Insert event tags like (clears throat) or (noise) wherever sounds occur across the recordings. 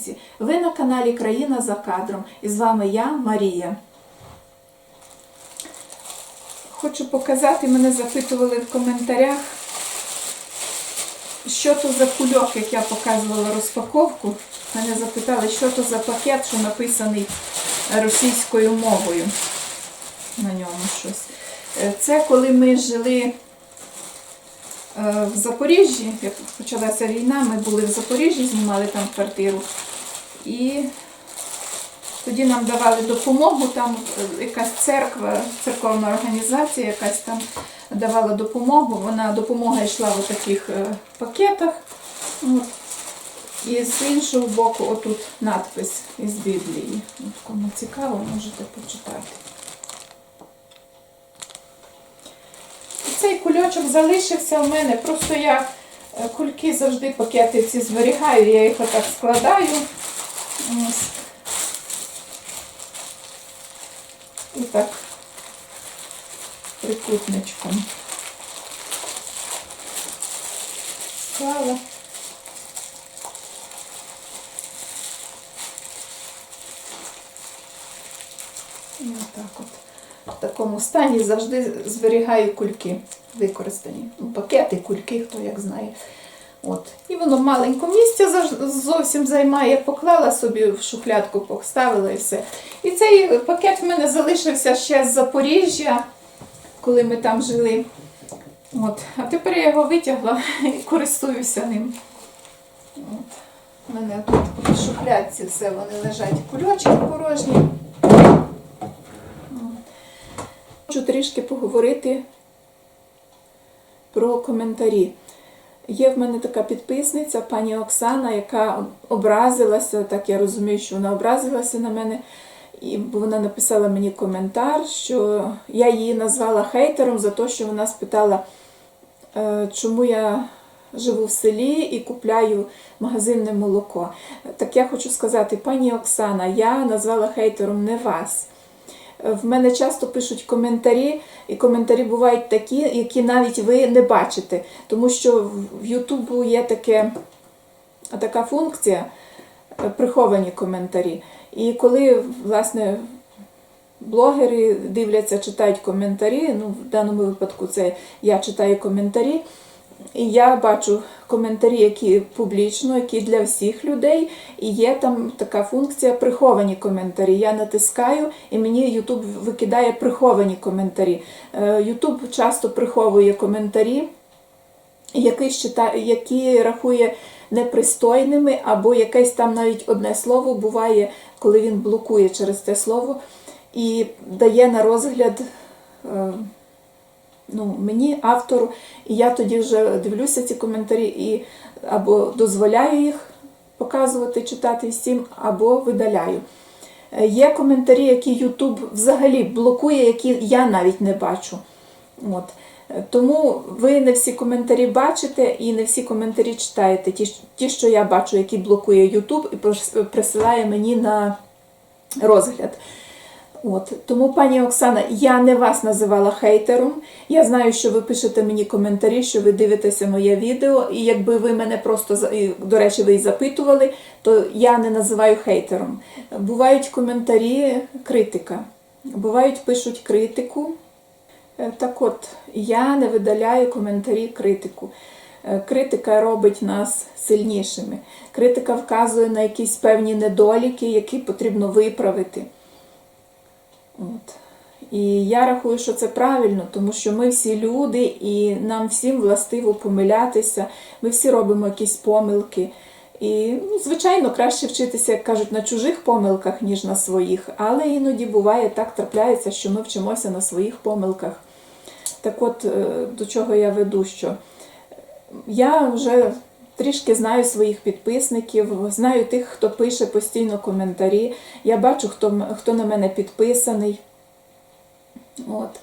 українці! Ви на каналі Країна за кадром і з вами я, Марія. Хочу показати, мене запитували в коментарях, що то за кульок, як я показувала розпаковку. Мене запитали, що то за пакет, що написаний російською мовою. На ньому щось. Е, Це коли ми жили е, в Запоріжжі, як почалася війна, ми були в Запоріжжі, знімали там квартиру. І тоді нам давали допомогу, там е, якась церква, церковна організація, якась там давала допомогу. Вона допомога йшла в таких пакетах. От. І з іншого боку, отут надпис із Біблії. От кому цікаво, можете почитати. Цей кульочок залишився в мене. Просто я е, кульки завжди пакети ці зберігаю, я їх отак складаю. Ось. І так трикутничком. Склала. І отак от. В такому стані завжди зберігаю кульки використані. Пакети, кульки, хто як знає. От. І воно маленько місця зовсім займає. Поклала собі в шухлядку, поставила і все. І цей пакет в мене залишився ще з Запоріжжя, коли ми там жили. От. А тепер я його витягла (laughs) і користуюся ним. От. У мене тут в шухлядці все вони лежать кульочки порожні. Хочу трішки поговорити про коментарі. Є в мене така підписниця, пані Оксана, яка образилася, так я розумію, що вона образилася на мене. І вона написала мені коментар, що я її назвала хейтером за те, що вона спитала, е, чому я живу в селі і купляю магазинне молоко. Так я хочу сказати, пані Оксана, я назвала хейтером не вас. В мене часто пишуть коментарі, і коментарі бувають такі, які навіть ви не бачите. Тому що в Ютубу є таке, така функція е, приховані коментарі. І коли, власне, блогери дивляться, читають коментарі, ну, в даному випадку це я читаю коментарі, я бачу коментарі, які публічно, які для всіх людей, і є там така функція приховані коментарі. Я натискаю, і мені YouTube викидає приховані коментарі. Е, YouTube часто приховує коментарі, які, рахує непристойними, або якесь там навіть одне слово буває, коли він блокує через те слово і дає на розгляд. Ну, мені, автору, і я тоді вже дивлюся ці коментарі і або дозволяю їх показувати, читати всім, або видаляю. Е, Є коментарі, які YouTube взагалі блокує, які я навіть не бачу. От. Е, Тому ви не всі коментарі бачите і не всі коментарі читаєте. Ті, ті що я бачу, які блокує YouTube і присилає мені на розгляд. От тому, пані Оксана, я не вас називала хейтером. Я знаю, що ви пишете мені коментарі, що ви дивитеся моє відео, і якби ви мене просто до речі, ви і запитували, то я не називаю хейтером. Бувають коментарі, критика. Бувають, пишуть критику. Е, Так от, я не видаляю коментарі критику. Е, Критика робить нас сильнішими. Критика вказує на якісь певні недоліки, які потрібно виправити. От. І я рахую, що це правильно, тому що ми всі люди, і нам всім властиво помилятися. Ми всі робимо якісь помилки. І, ну, звичайно, краще вчитися, як кажуть, на чужих помилках, ніж на своїх. Але іноді буває так трапляється, що ми вчимося на своїх помилках. Так от, е, до чого я веду, що я вже трішки знаю своїх підписників, знаю тих, хто пише постійно коментарі. Я бачу, хто, хто на мене підписаний. От.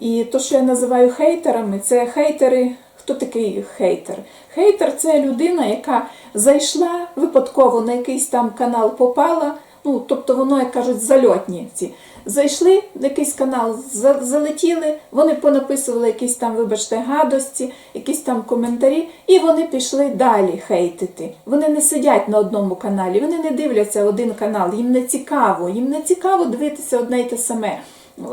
І то, що я називаю хейтерами, це хейтери. Хто такий хейтер? Хейтер це людина, яка зайшла випадково на якийсь там канал попала, Ну, тобто воно, як кажуть, зальотні ці. Зайшли на якийсь канал, залетіли, вони понаписували якісь там, вибачте, гадості, якісь там коментарі, і вони пішли далі хейтити. Вони не сидять на одному каналі, вони не дивляться один канал, їм не цікаво, їм не цікаво дивитися одне й те саме.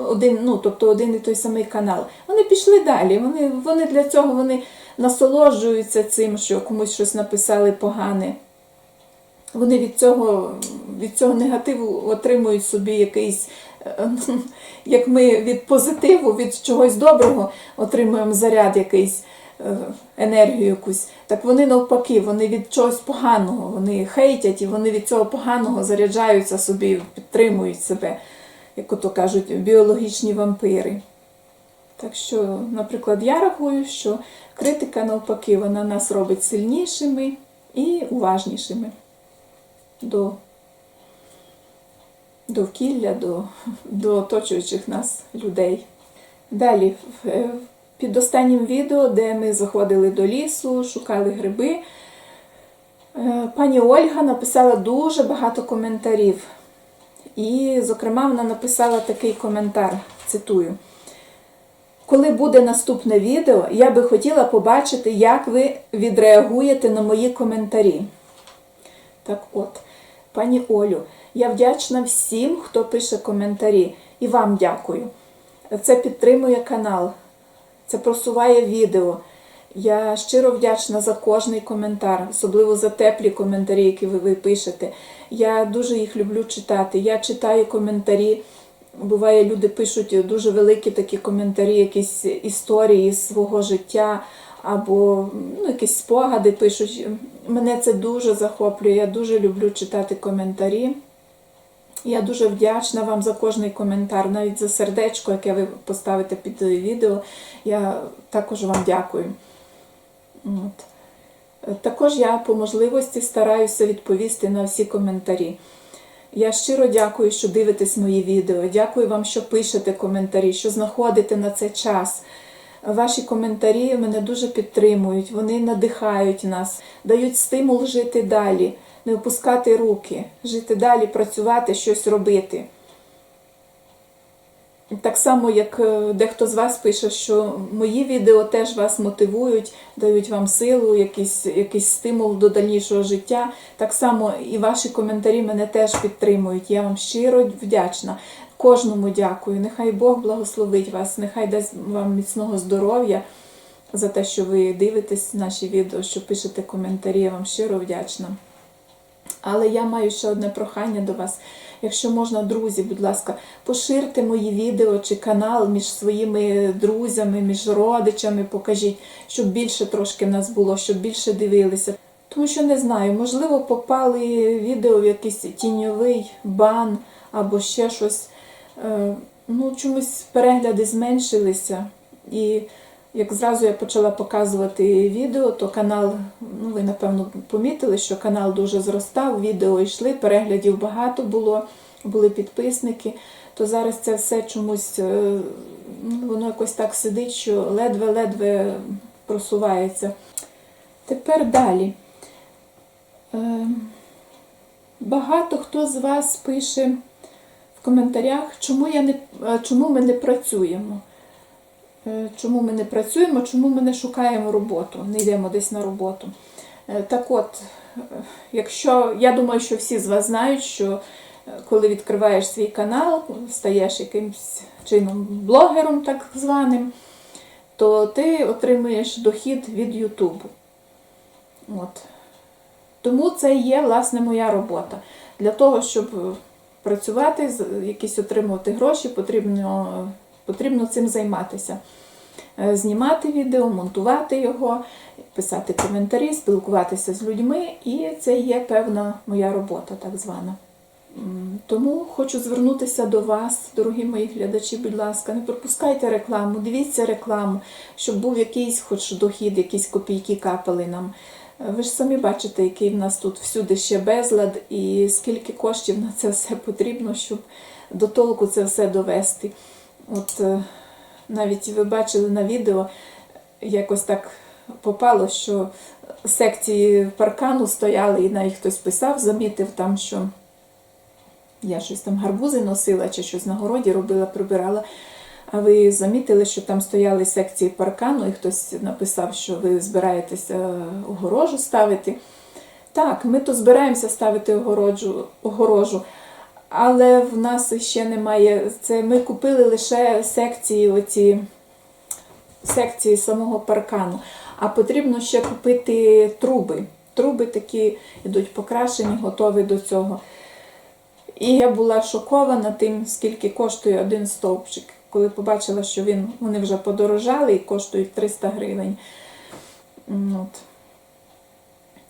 Один, ну, тобто один і той самий канал. Вони пішли далі. Вони, вони для цього вони насолоджуються цим, що комусь щось написали погане вони від цього, від цього негативу отримують собі якийсь, як ми від позитиву, від чогось доброго отримуємо заряд якийсь, е, енергію якусь. Так вони навпаки, вони від чогось поганого, вони хейтять і вони від цього поганого заряджаються собі, підтримують себе, як ото кажуть, біологічні вампири. Так що, наприклад, я рахую, що критика навпаки, вона нас робить сильнішими і уважнішими до довкілля, до, до оточуючих нас людей. Далі, е, під останнім відео, де ми заходили до лісу, шукали гриби, е, пані Ольга написала дуже багато коментарів. І, зокрема, вона написала такий коментар, цитую. Коли буде наступне відео, я би хотіла побачити, як ви відреагуєте на мої коментарі. Так от, пані Олю, я вдячна всім, хто пише коментарі, і вам дякую. Це підтримує канал, це просуває відео. Я щиро вдячна за кожний коментар, особливо за теплі коментарі, які ви, ви пишете. Я дуже їх люблю читати. Я читаю коментарі. Буває, люди пишуть дуже великі такі коментарі, якісь історії з свого життя, або ну, якісь спогади пишуть. Мене це дуже захоплює. Я дуже люблю читати коментарі. Я дуже вдячна вам за кожний коментар, навіть за сердечко, яке ви поставите під відео. Я також вам дякую. От. Також я по можливості стараюся відповісти на всі коментарі. Я щиро дякую, що дивитесь мої відео. Дякую вам, що пишете коментарі, що знаходите на це час. Ваші коментарі мене дуже підтримують, вони надихають нас, дають стимул жити далі, не опускати руки, жити далі, працювати, щось робити. Так само, як е, дехто з вас пише, що мої відео теж вас мотивують, дають вам силу, якийсь, якийсь стимул до дальнішого життя. Так само і ваші коментарі мене теж підтримують. Я вам щиро вдячна. Кожному дякую. Нехай Бог благословить вас, нехай дасть вам міцного здоров'я за те, що ви дивитесь наші відео, що пишете коментарі. Я вам щиро вдячна. Але я маю ще одне прохання до вас. Якщо можна, друзі, будь ласка, поширте мої відео чи канал між своїми друзями, між родичами, покажіть, щоб більше трошки нас було, щоб більше дивилися. Тому що не знаю, можливо, попали відео в якийсь тіньовий бан або ще щось. Е, Ну, чомусь перегляди зменшилися. І як зразу я почала показувати відео, то канал, ну ви напевно помітили, що канал дуже зростав, відео йшли, переглядів багато було, були підписники. То зараз це все чомусь е, ну, воно якось так сидить, що ледве-ледве просувається. Тепер далі. Е, Багато хто з вас пише в коментарях, чому, я не, е, чому ми не працюємо. Е, Чому ми не працюємо, чому ми не шукаємо роботу, не йдемо десь на роботу. Е, Так от, е, якщо я думаю, що всі з вас знають, що коли відкриваєш свій канал, стаєш якимось чином блогером, так званим, то ти отримуєш дохід від Ютубу. От. Тому це є власне моя робота. Для того, щоб працювати, якісь отримувати гроші, потрібно, потрібно цим займатися. Е, Знімати відео, монтувати його, писати коментарі, спілкуватися з людьми, і це є певна моя робота, так звана. Тому хочу звернутися до вас, дорогі мої глядачі, будь ласка, не пропускайте рекламу, дивіться рекламу, щоб був якийсь хоч дохід, якісь копійки капали нам. Е, Ви ж самі бачите, який в нас тут всюди ще безлад, і скільки коштів на це все потрібно, щоб до толку це все довести. От е, навіть ви бачили на відео, якось так попало, що секції паркану стояли, і навіть хтось писав, замітив там, що я щось там гарбузи носила чи щось на городі робила, прибирала. А ви замітили, що там стояли секції паркану, і хтось написав, що ви збираєтеся огорожу ставити. Так, ми то збираємося ставити огороджу, огорожу, але в нас ще немає. Це ми купили лише секції, оці секції самого паркану. А потрібно ще купити труби. Труби такі йдуть покрашені, готові до цього. І я була шокована тим, скільки коштує один стовпчик. Коли побачила, що він, вони вже подорожали і коштують 300 гривень. От.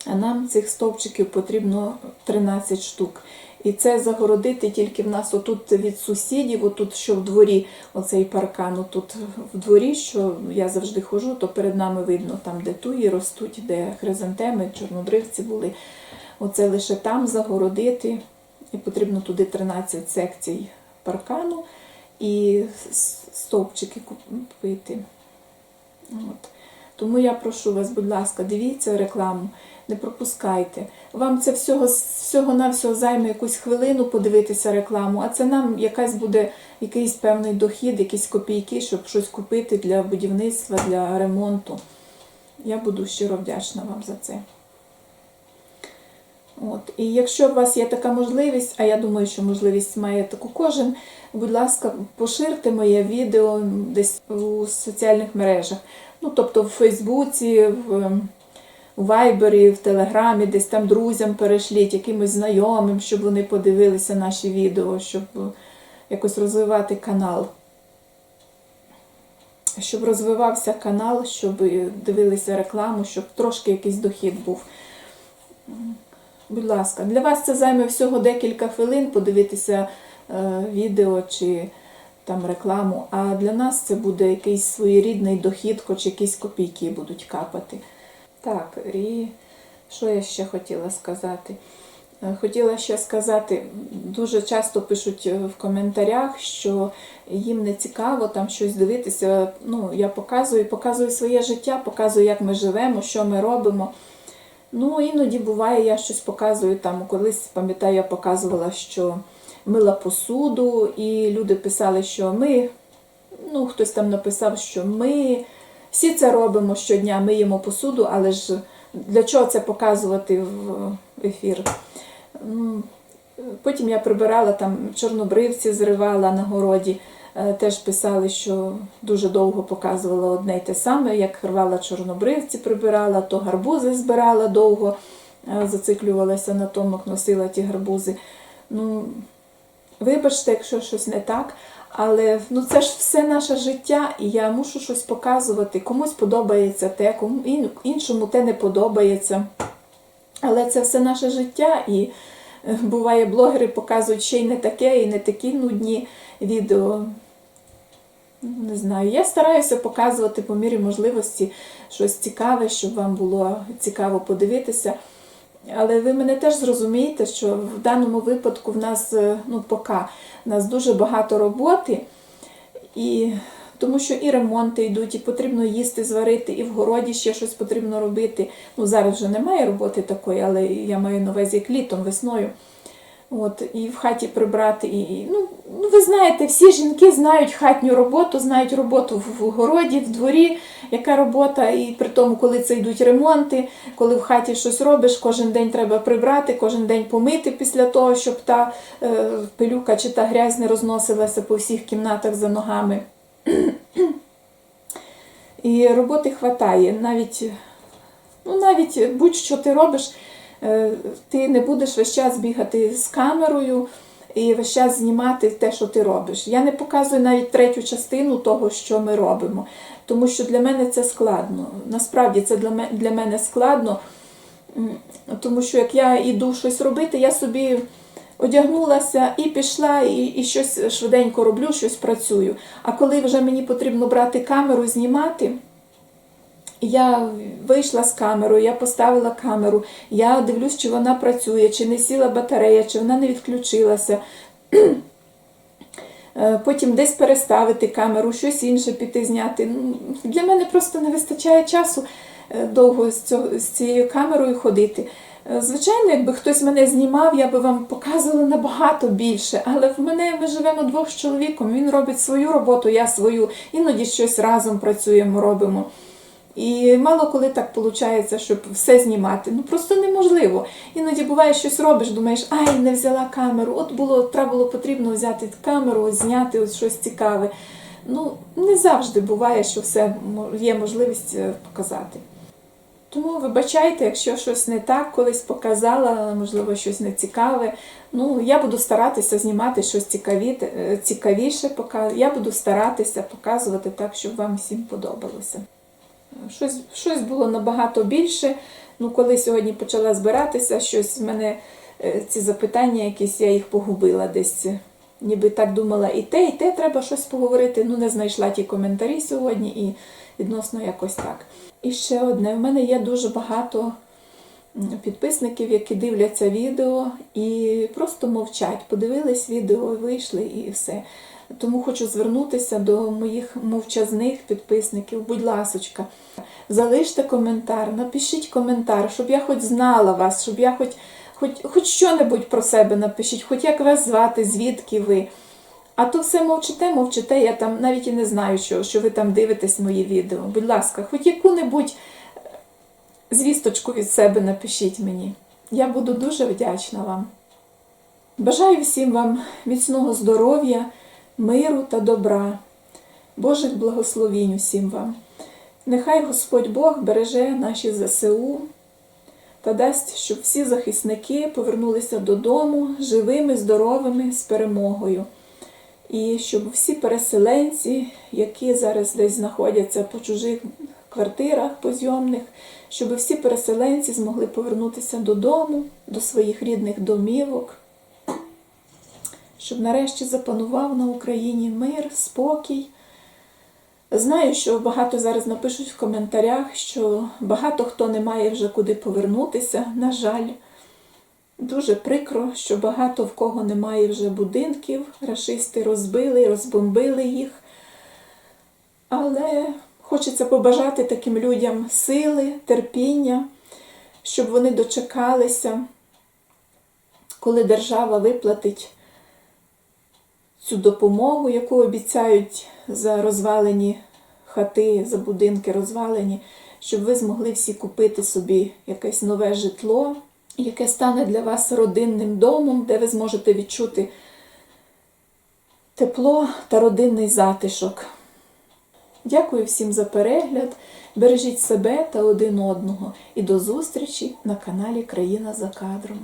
А нам цих стовпчиків потрібно 13 штук. І це загородити тільки в нас отут від сусідів, отут, що в дворі, оцей паркан, отут в дворі, що я завжди ходжу, то перед нами видно, там, де туї ростуть, де хризантеми, чорнобривці були. Оце лише там загородити. І потрібно туди 13 секцій паркану і стовпчики купити. От. Тому я прошу вас, будь ласка, дивіться рекламу, не пропускайте. Вам це всього, всього на всього займе якусь хвилину подивитися рекламу, а це нам якась буде якийсь певний дохід, якісь копійки, щоб щось купити для будівництва, для ремонту. Я буду щиро вдячна вам за це. От. І якщо у вас є така можливість, а я думаю, що можливість має таку кожен, будь ласка, поширте моє відео десь у соціальних мережах. Ну, тобто в Фейсбуці, в, у Вайбері, в Телеграмі, десь там друзям перешліть, якимось знайомим, щоб вони подивилися наші відео, щоб е, якось розвивати канал. Щоб розвивався канал, щоб е, дивилися рекламу, щоб трошки якийсь дохід був. Будь ласка, для вас це займе всього декілька хвилин подивитися е, відео чи там рекламу, а для нас це буде якийсь своєрідний дохід, хоч якісь копійки будуть капати. Так, і що я ще хотіла сказати? Е, Хотіла ще сказати, дуже часто пишуть е, в коментарях, що їм не цікаво там щось дивитися. Ну, я показую, показую своє життя, показую, як ми живемо, що ми робимо. Ну, іноді буває, я щось показую там. Колись пам'ятаю, я показувала, що мила посуду, і люди писали, що ми, ну, хтось там написав, що ми всі це робимо щодня, миємо посуду, але ж для чого це показувати в ефір? Потім я прибирала там чорнобривці, зривала на городі. Е, Теж писали, що дуже довго показувала одне й те саме, як рвала чорнобривці, прибирала, то гарбузи збирала довго, е, зациклювалася на тому, як носила ті гарбузи. Ну, вибачте, якщо щось не так, але ну, це ж все наше життя, і я мушу щось показувати. Комусь подобається те, кому іншому те не подобається. Але це все наше життя, і е, буває, блогери показують ще й не таке, і не такі нудні відео. Не знаю, я стараюся показувати по мірі можливості щось цікаве, щоб вам було цікаво подивитися. Але ви мене теж зрозумієте, що в даному випадку в нас, е, ну, поки, в нас дуже багато роботи, і тому що і ремонти йдуть, і потрібно їсти, зварити, і в городі ще щось потрібно робити. Ну, зараз вже немає роботи такої, але я маю на увазі як літом, весною. От, і в хаті прибрати. І, ну, ну, ви знаєте, всі жінки знають хатню роботу, знають роботу в, городі, в дворі, яка робота, і при тому, коли це йдуть ремонти, коли в хаті щось робиш, кожен день треба прибрати, кожен день помити після того, щоб та е, пилюка чи та грязь не розносилася по всіх кімнатах за ногами. І роботи хватає. Навіть, ну, навіть будь-що ти робиш, ти не будеш весь час бігати з камерою і весь час знімати те, що ти робиш. Я не показую навіть третю частину того, що ми робимо, тому що для мене це складно. Насправді це для мене, складно, тому що як я йду щось робити, я собі одягнулася і пішла, і, і щось швиденько роблю, щось працюю. А коли вже мені потрібно брати камеру, знімати. Я вийшла з камерою, я поставила камеру, я дивлюсь, чи вона працює, чи не сіла батарея, чи вона не відключилася. (clears throat) Е, Потім десь переставити камеру, щось інше піти зняти. Для мене просто не вистачає часу е, довго з цією камерою ходити. Е, Звичайно, якби хтось мене знімав, я би вам показувала набагато більше. Але в мене ми живемо двох з чоловіком. Він робить свою роботу, я свою. Іноді щось разом працюємо, робимо. І мало коли так виходить, щоб все знімати. Ну просто неможливо. Іноді буває щось робиш, думаєш, ай, не взяла камеру. От було, треба було потрібно взяти камеру, ось зняти ось щось цікаве. Ну, не завжди буває, що все є можливість е, показати. Тому вибачайте, якщо щось не так колись показала, можливо, щось не цікаве. Ну, я буду старатися знімати щось цікавіте, е, цікавіше. Я буду старатися показувати так, щоб вам всім подобалося. Щось, щось було набагато більше. Ну, коли сьогодні почала збиратися, щось в мене е, ці запитання якісь, я їх погубила десь. Ніби так думала, і те, і те треба щось поговорити. Ну, не знайшла ті коментарі сьогодні і відносно якось так. І ще одне: в мене є дуже багато підписників, які дивляться відео і просто мовчать. Подивились відео, вийшли і все. Тому хочу звернутися до моїх мовчазних підписників. Будь ласочка, залиште коментар, напишіть коментар, щоб я хоч знала вас, щоб я хоч, хоч, хоч що-небудь про себе напишіть, хоч як вас звати, звідки ви. А то все мовчите, мовчите, я там навіть і не знаю, що, що ви там дивитесь мої відео. Будь ласка, хоч яку-небудь е, звісточку від себе напишіть мені. Я буду дуже вдячна вам. Бажаю всім вам міцного здоров'я, миру та добра, Божих благословінь усім вам. Нехай Господь Бог береже наші ЗСУ та дасть, щоб всі захисники повернулися додому живими, здоровими, з перемогою. І щоб всі переселенці, які зараз десь знаходяться по чужих квартирах позйомних, щоб всі переселенці змогли повернутися додому, до своїх рідних домівок, щоб нарешті запанував на Україні мир, спокій. Знаю, що багато зараз напишуть в коментарях, що багато хто не має вже куди повернутися, на жаль. Дуже прикро, що багато в кого немає вже будинків, рашисти розбили, розбомбили їх. Але хочеться побажати таким людям сили, терпіння, щоб вони дочекалися, коли держава виплатить цю допомогу, яку обіцяють за розвалені хати, за будинки розвалені, щоб ви змогли всі купити собі якесь нове житло, яке стане для вас родинним домом, де ви зможете відчути тепло та родинний затишок. Дякую всім за перегляд. Бережіть себе та один одного. І до зустрічі на каналі Країна за кадром.